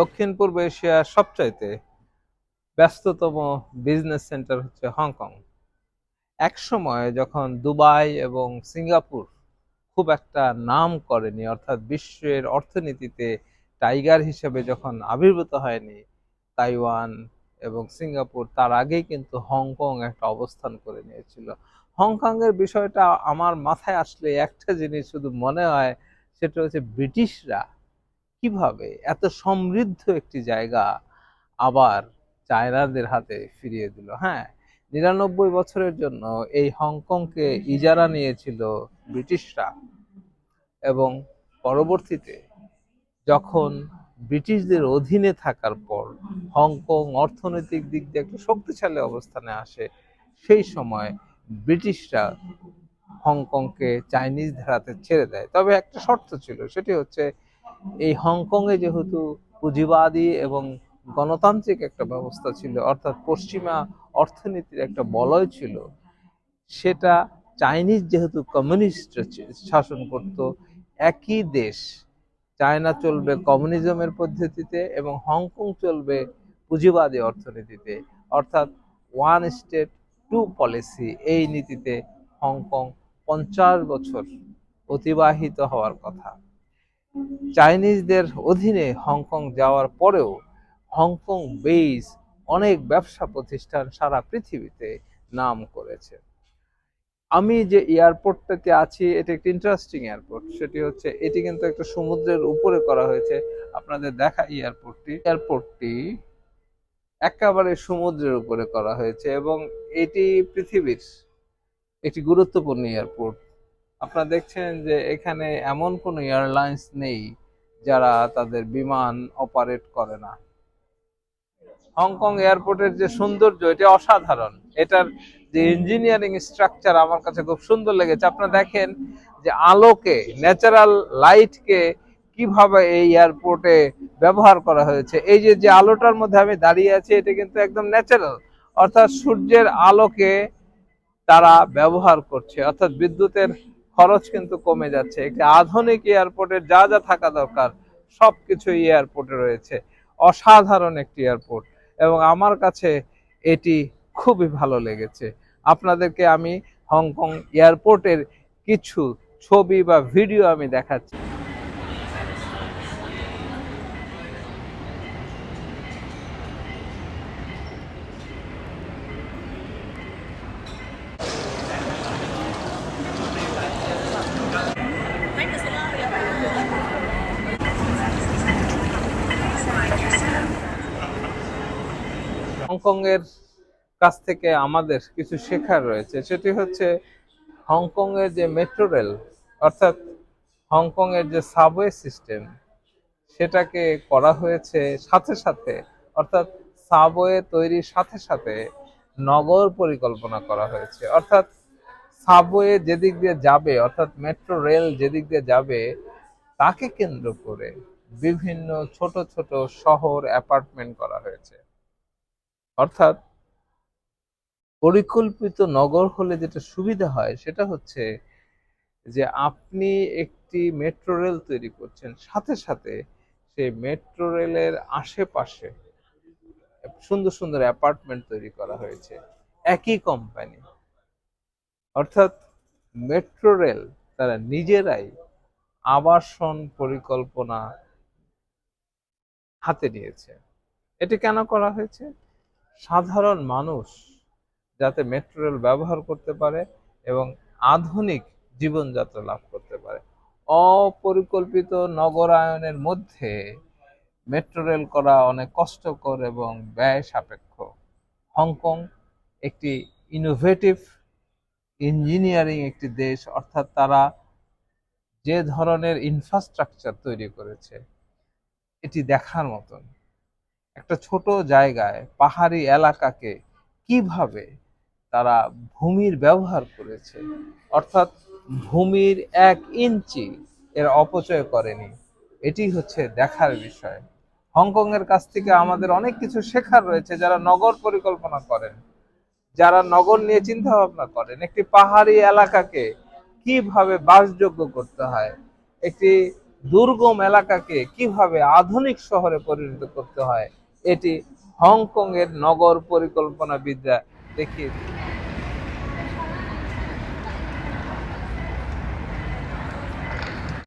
দক্ষিণ পূর্ব এশিয়ার সবচাইতে ব্যস্ততম বিজনেস সেন্টার হচ্ছে হংকং। এক সময় যখন দুবাই এবং সিঙ্গাপুর খুব একটা নাম করেনি, অর্থাৎ বিশ্বের অর্থনীতিতে টাইগার হিসেবে যখন আবির্ভূত হয়নি, তাইওয়ান এবং সিঙ্গাপুর তার আগেই কিন্তু হংকং একটা অবস্থান করে নিয়েছিল। হংকংয়ের বিষয়টা আমার মাথায় আসলে একটা জিনিস শুধু মনে হয়, সেটা হচ্ছে ব্রিটিশরা কীভাবে? এত সমৃদ্ধ একটি জায়গা আবার চায়নাদের হাতে ফিরিয়ে দিল হ্যাঁ? নিরানব্বই বছরের জন্য এই হংকংকে ইজারা নিয়েছিল ব্রিটিশরা এবং পরবর্তীতে যখন ব্রিটিশদের অধীনে থাকার পর হংকং অর্থনৈতিক দিক দিয়ে একটা শক্তিশালী অবস্থানে আসে, সেই সময় ব্রিটিশরা হংকংকে চাইনিজদের হাতে ছেড়ে দেয়। তবে একটা শর্ত ছিল, সেটি হচ্ছে এই হংকংয়ে যেহেতু পুঁজিবাদী এবং গণতান্ত্রিক একটা ব্যবস্থা ছিল, অর্থাৎ পশ্চিমা অর্থনীতির একটা বলয় ছিল, সেটা চাইনিজ যেহেতু কমিউনিস্ট শাসন করত, একই দেশ, চায়না চলবে কমিউনিজমের পদ্ধতিতে এবং হংকং চলবে পুঁজিবাদী অর্থনীতিতে, অর্থাৎ ওয়ান স্টেট, টু পলিসি, এই নীতিতে হংকং পঞ্চাশ বছর অতিবাহিত হওয়ার কথা। চাইনিজদের অধীনে হংকং যাওয়ার পরেও হংকং বেস অনেক ব্যবসা প্রতিষ্ঠান সারা পৃথিবীতে নাম করেছে। আমি যে এয়ারপোর্টটাতে আছি, এটা একটি ইন্টারেস্টিং এয়ারপোর্ট। সেটি হচ্ছে, এটি কিন্তু একটা সমুদ্রের উপরে করা হয়েছে। আপনাদের দেখা এয়ারপোর্টটি। এয়ারপোর্টটি একেবারে সমুদ্রের উপরে করা হয়েছে এবং এটি পৃথিবীর একটি গুরুত্বপূর্ণ এয়ারপোর্ট। আপনারা দেখছেন যে এখানে এমন কোনো এয়ারলাইন্স নেই যারা তাদের বিমান অপারেট করে না। হংকং এয়ারপোর্টের যে সৌন্দর্য, এটা অসাধারণ। এটার যে ইঞ্জিনিয়ারিং স্ট্রাকচার আমার কাছে খুব সুন্দর লেগেছে। আপনারা দেখেন যে আলোকে, ন্যাচারাল লাইটকে কীভাবে এই এয়ারপোর্টে ব্যবহার করা হয়েছে। এই যে যে আলোটার মধ্যে আমি দাঁড়িয়ে আছি, এটা কিন্তু একদম ন্যাচারাল। অর্থাৎ সূর্যের আলোকে তারা ব্যবহার করছে। অর্থাৎ বিদ্যুতের খরচ কিন্তু কমে যাচ্ছে। একটি আধুনিক এয়ারপোর্টের যা যা থাকা দরকার সব সবকিছু এয়ারপোর্টে রয়েছে। অসাধারণ একটি এয়ারপোর্ট এবং আমার কাছে এটি খুবই ভালো লেগেছে। আপনাদেরকে আমি হংকং এয়ারপোর্টের কিছু ছবি বা ভিডিও আমি দেখাচ্ছি। হংকং এর কাছ থেকে আমাদের কিছু শেখার রয়েছে। সেটি হচ্ছে হংকং এর যে মেট্রো রেল, অর্থাৎ হংকং এর যে সাবওয়ে সিস্টেম, সেটাকে করা হয়েছে সাথে সাথে, অর্থাৎ সাবওয়ে তৈরির সাথে সাথে নগর পরিকল্পনা করা হয়েছে। অর্থাৎ সাবওয়ে যেদিক দিয়ে যাবে, অর্থাৎ মেট্রো রেল যেদিক দিয়ে যাবে, তাকে কেন্দ্র করে বিভিন্ন ছোট ছোট শহর, অ্যাপার্টমেন্ট করা হয়েছে। অর্থাৎ পরিকল্পিত নগর হলে যেটা সুবিধা হয় সেটা হচ্ছে যে আপনি একটি মেট্রো রেল তৈরি করছেন, সাথে সাথে সেই মেট্রো রেলের আশেপাশে সুন্দর সুন্দর অ্যাপার্টমেন্ট তৈরি করা হয়েছে, একই কোম্পানি। অর্থাৎ মেট্রো রেল তারা নিজেরাই আবাসন পরিকল্পনা হাতে নিয়েছে। এটি কেন করা হয়েছে? সাধারণ মানুষ যাতে মেট্রো রেল ব্যবহার করতে পারে এবং আধুনিক জীবনযাত্রা লাভ করতে পারে। অপরিকল্পিত নগরায়নের মধ্যে মেট্রো রেল করা অনেক কষ্টকর এবং ব্যয় সাপেক্ষ। হংকং একটি ইনোভেটিভ ইঞ্জিনিয়ারিং একটি দেশ, অর্থাৎ তারা যে ধরনের ইনফ্রাস্ট্রাকচার তৈরি করেছে, এটি দেখার মতন। একটা ছোট জায়গায় পাহাড়ি এলাকাকে কীভাবে তারা ভূমির ব্যবহার করেছে? অর্থাৎ ভূমির এক ইঞ্চি এর অপচয় করেনি। এটি হচ্ছে দেখার বিষয়। হংকং এর কাছ থেকে আমাদের অনেক কিছু শেখার রয়েছে যারা নগর পরিকল্পনা করেন। যারা নগর নিয়ে চিন্তা ভাবনা করেন, একটি পাহাড়ি এলাকাকে কীভাবে বাসযোগ্য করতে হয়, একটি দুর্গম এলাকাকে কীভাবে আধুনিক শহরে পরিণত করতে হয় এটি হংকং এর নগর পরিকল্পনাবিদরা দেখিয়ে দিয়েছে